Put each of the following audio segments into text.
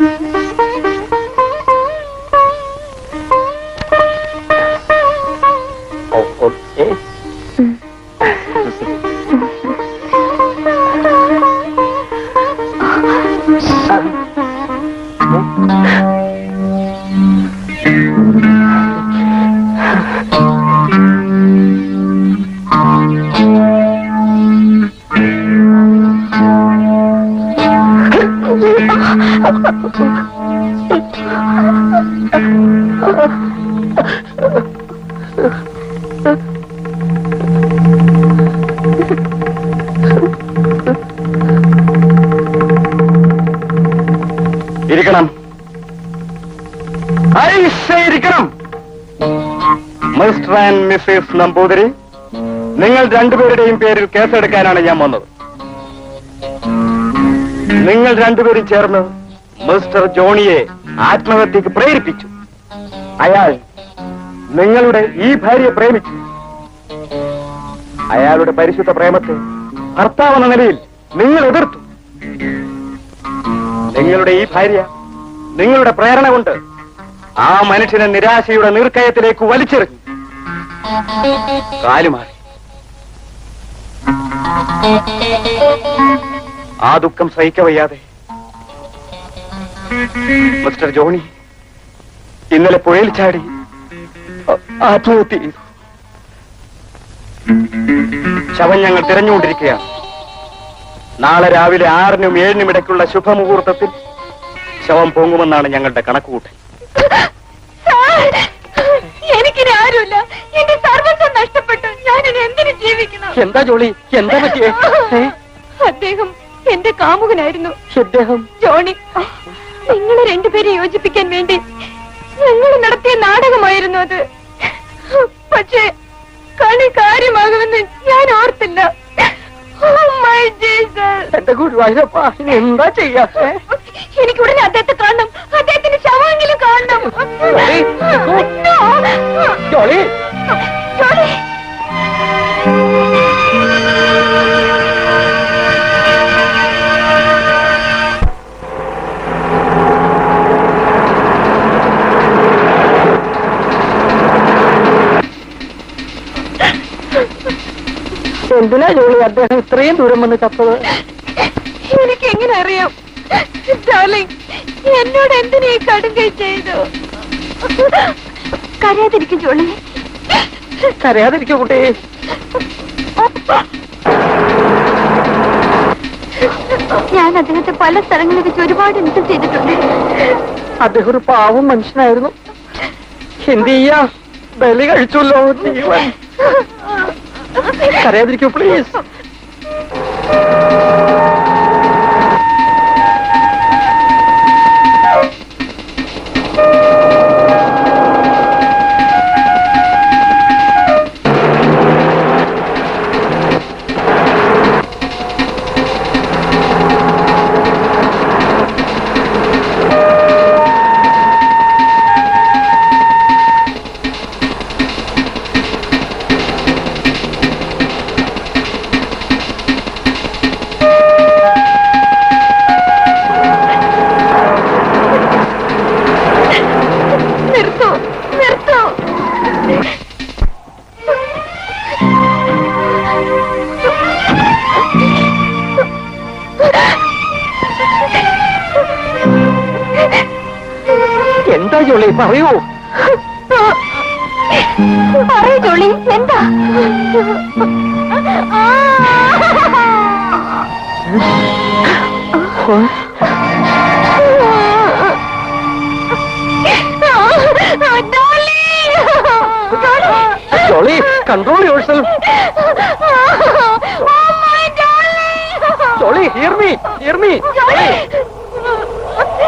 Mm-hmm. ഇരിക്കണം. ഇരിക്കണം. Mister and Mrs Namboothiri നിങ്ങൾ രണ്ടുപേരുടെയും പേരിൽ കേസെടുക്കാനാണ് ഞാൻ വന്നത്. നിങ്ങൾ രണ്ടുപേരും ചേർന്ന് മിസ്റ്റർ ജോണിയെ ആത്മഹത്യക്ക് പ്രേരിപ്പിച്ചു. അയാൾ നിങ്ങളുടെ ഈ ഭാര്യയെ പ്രേമിച്ചു അയാളുടെ പരിശുദ്ധ പ്രേമത്തെ ഭർത്താവെന്ന നിലയിൽ നിങ്ങൾ എതിർത്തു. നിങ്ങളുടെ ഈ ഭാര്യ നിങ്ങളുടെ പ്രേരണ കൊണ്ട് ആ മനുഷ്യനെ നിരാശയുടെ നീർക്കയത്തിലേക്ക് വലിച്ചെറിഞ്ഞു. കാലുമാറി. ആ ദുഃഖം സഹിക്കവയ്യാതെ മിസ്റ്റർ ജോണി ഇന്നലെ പുഴയിൽ ചാടി ആത്മഹത്യ. ചെയ്തു ശവം ഞങ്ങൾ തിരഞ്ഞുകൊണ്ടിരിക്കുകയാണ്. നാളെ രാവിലെ ആറിനും ഏഴിനും ഇടയ്ക്കുള്ള ശുഭമുഹൂർത്തത്തിൽ ശവം പൊങ്ങുമെന്നാണ് ഞങ്ങളുടെ കണക്കുകൂട്ടൽ. എനിക്കിനി ആരുമില്ല. എന്റെ സർവസ്വം നഷ്ടപ്പെട്ടു. ഞാനിനി എന്തിനു ജീവിക്കണം? എന്താ ജോളി? എന്താ പറ്റിയേ? അദ്ദേഹം എന്റെ കാമുകനായിരുന്നു. അദ്ദേഹം? ജോണി നിങ്ങളെ രണ്ടുപേരെ യോജിപ്പിക്കാൻ വേണ്ടി ഞങ്ങൾ നടത്തിയ നാടകമായിരുന്നു അത്. പക്ഷേ കളി കാര്യമാകുമെന്ന് ഞാൻ ഓർത്തില്ല. Oh. എന്റെ ഗുരുവായൂരപ്പ എന്താ ചെയ്യാ? എനിക്ക് ഉടനെ അദ്ദേഹത്തെ കാണണം. അദ്ദേഹത്തിന്റെ ശവമെങ്കിലും കാണണം. ജോളി. ജോളി. എന്തിനാ ജോളി? അദ്ദേഹം ഇത്രയും ദൂരം വന്ന് ചത്തത്? എനിക്ക് എങ്ങനെ അറിയാം ഡാർലിംഗ് എന്നോട് എന്തിനാ ഈ കടുങ്കൈ ചെയ്തു കരയാതിരിക്കും ജോളി. കരയാതിരിക്കും കുട്ടി. ഞാൻ അദ്ദേഹത്തെ പല സ്ഥലങ്ങളിൽ വെച്ച് ഒരുപാട് ഇൻസൾട്ട് ചെയ്തിട്ടുണ്ട്. അദ്ദേഹം ഒരു പാവം മനുഷ്യനായിരുന്നു. എന്ത് ചെയ്യാ? ബലി കഴിച്ചല്ലോ ജീവൻ കരയാതിരിക്കൂ പ്ലീസ് എന്താ ജോളി പറയൂ പറയൂ ജോളി എന്താ Jolly control your self Jolly hear me hear me ആണല്ലോ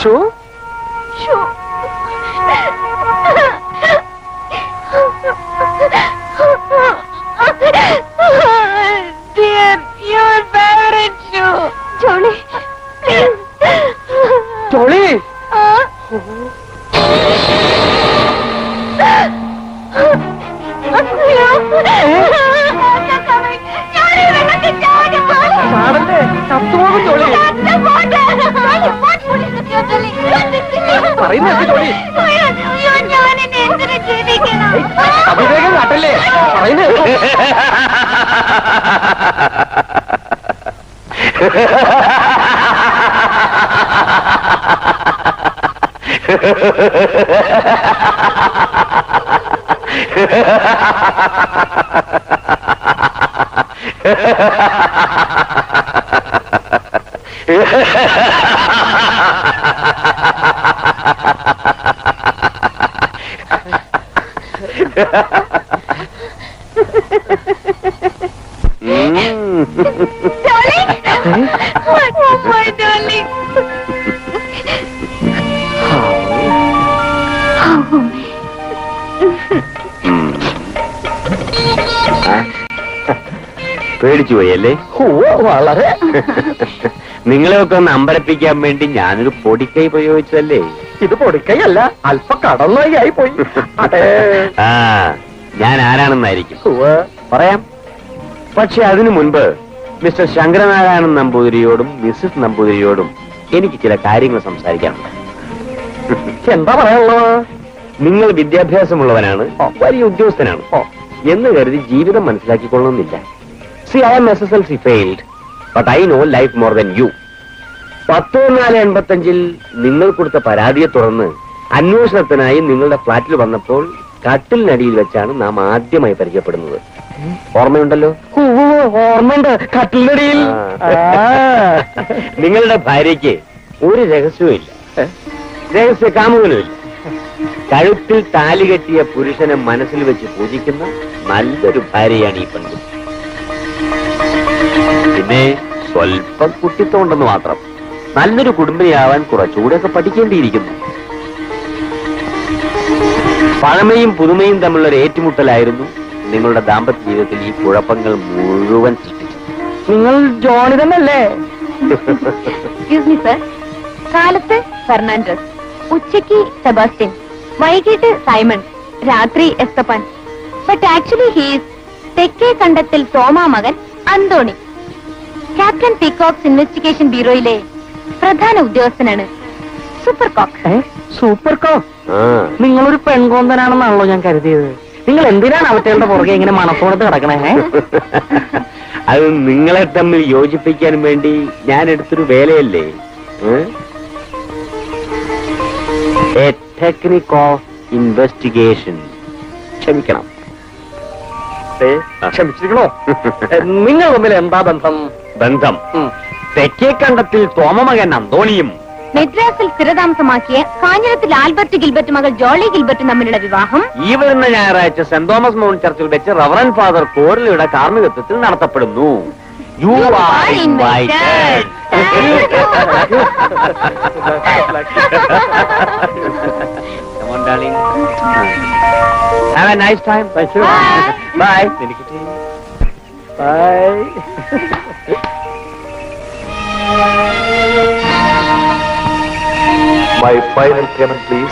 show Dear, your favorite shoe. Jolly, please. ചോളി ചാടല്ലേ ചത്തുപോകും ചോളി പറയുന്നത് ha ha കാട്ടല്ലേ? പറയുന്നത് Oh, my darling. പേടിച്ചു പോയി അല്ലേ ഓ വളരെ നിങ്ങളെയൊക്കെ ഒന്ന് അമ്പരപ്പിക്കാൻ വേണ്ടി ഞാനൊരു പൊടിക്കൈ പ്രയോഗിച്ചതല്ലേ ഇത് പൊടിക്കൈ അല്ല അല്പ കടന്നായി പോയി ആ ഞാൻ ആരാണെന്നായിരിക്കും? പറയാം. പക്ഷെ അതിനു മുൻപ് മിസ്റ്റർ ശങ്കരനാരായണൻ നമ്പൂതിരിയോടും മിസ്സസ് നമ്പൂതിരിയോടും എനിക്ക് ചില കാര്യങ്ങൾ സംസാരിക്കാനുണ്ട്. എന്താ പറയാനുള്ളത്? നിങ്ങൾ വിദ്യാഭ്യാസമുള്ളവനാണ്. വലിയ ഉദ്യോഗസ്ഥനാണ് എന്ന് കരുതി ജീവിതം മനസ്സിലാക്കിക്കൊള്ളണമെന്നില്ല C I M S S L C failed but I know life more than you പത്ത് നാല് എൺപത്തഞ്ചിൽ നിങ്ങൾ കൊടുത്ത പരാതിയെ തുടർന്ന് അന്വേഷണത്തിനായി നിങ്ങളുടെ ഫ്ളാറ്റിൽ വന്നപ്പോൾ കട്ടിലിനടിയിൽ വെച്ചാണ് നാം ആദ്യമായി പരിചയപ്പെടുന്നത്. ഓർമ്മയുണ്ടല്ലോ? ഓർമ്മയുണ്ട്. കട്ടിലിനടിയിൽ നിങ്ങളുടെ ഭാര്യയ്ക്ക് ഒരു രഹസ്യവും ഇല്ല. രഹസ്യ കാമുകനുമില്ല. കഴുത്തിൽ താലി കെട്ടിയ പുരുഷനെ മനസ്സിൽ വെച്ച് പൂജിക്കുന്ന നല്ലൊരു ഭാര്യയാണ് ഈ പെൺകുട്ടി. പിന്നെ സ്വല്പം കുട്ടിത്തോണ്ടെന്ന് മാത്രം. നല്ലൊരു കുടുംബിനിയാവാൻ കുറച്ചുകൂടെയൊക്കെ പഠിക്കേണ്ടിയിരിക്കുന്നു. പഴമയും പുതുമയും തമ്മിലുള്ള ഒരു ഏറ്റുമുട്ടലായിരുന്നു നിങ്ങളുടെ ദാമ്പത്യ ജീവിതത്തിൽ ഈ കുഴപ്പങ്ങൾ മുഴുവൻ സൃഷ്ടിച്ചത്. നിങ്ങൾ ജോണി തന്നല്ലേ എക്സ്ക്യൂസ് മീ സർ കാലത്ത് ഫെർണാണ്ടസ് ഉച്ചയ്ക്ക് സെബാസ്റ്റ്യൻ വൈകിട്ട് സൈമൺ രാത്രി എസ്തപ്പാൻ. ബട്ട് ആക്ച്വലി ഹീസ് തെക്കേ കണ്ടത്തിൽ തോമാ മകൻ അന്തോണി. ക്യാപ്റ്റൻ പീകോക്സ് ഇൻവെസ്റ്റിഗേഷൻ ബ്യൂറോയിലെ പ്രധാന ഉദ്യോഗസ്ഥനാണ് സൂപ്പർ കോക്ക് സൂപ്പർ കോ നിങ്ങൾ നിങ്ങളൊരു പെൺകോന്തനാണെന്നാണല്ലോ ഞാൻ കരുതിയത്. നിങ്ങൾ എന്തിനാണ് അവറ്റകളുടെ പുറകെ ഇങ്ങനെ മണത്തോടത്ത് കിടക്കണേ? അത് നിങ്ങളെ തമ്മിൽ യോജിപ്പിക്കാൻ വേണ്ടി ഞാൻ എടുത്തൊരു വേലയല്ലേ? എ ടെക്നിക് ഓഫ് ഇൻവെസ്റ്റിഗേഷൻ ക്ഷമിക്കണം. ക്ഷമിച്ചിരിക്കണോ? നിങ്ങൾ തമ്മിൽ എന്താ ബന്ധം? ബന്ധം. തെക്കേ കണ്ടത്തിൽ തോമമകൻ അന്തോണിയും. മെഡ്രാസിൽ സ്ഥിരതാമസമാക്കിയ കാഞ്ഞിരത്തിൽ ആൽബർട്ട് ഗിൽബർട്ട് മകൾ ജോളി ഗിൽബർട്ട് തമ്മിലുള്ള വിവാഹം. ഈ വരുന്ന ഞായറാഴ്ച സെന്റ് തോമസ് മൗണ്ട് ചർച്ചിൽ വെച്ച് റവറൻ ഫാദർ കോറിലയുടെ കാർമ്മികത്വത്തിൽ നടത്തപ്പെടുന്നു. You are are invited Come on, darling. Have a nice time. Bye. My final payment, please.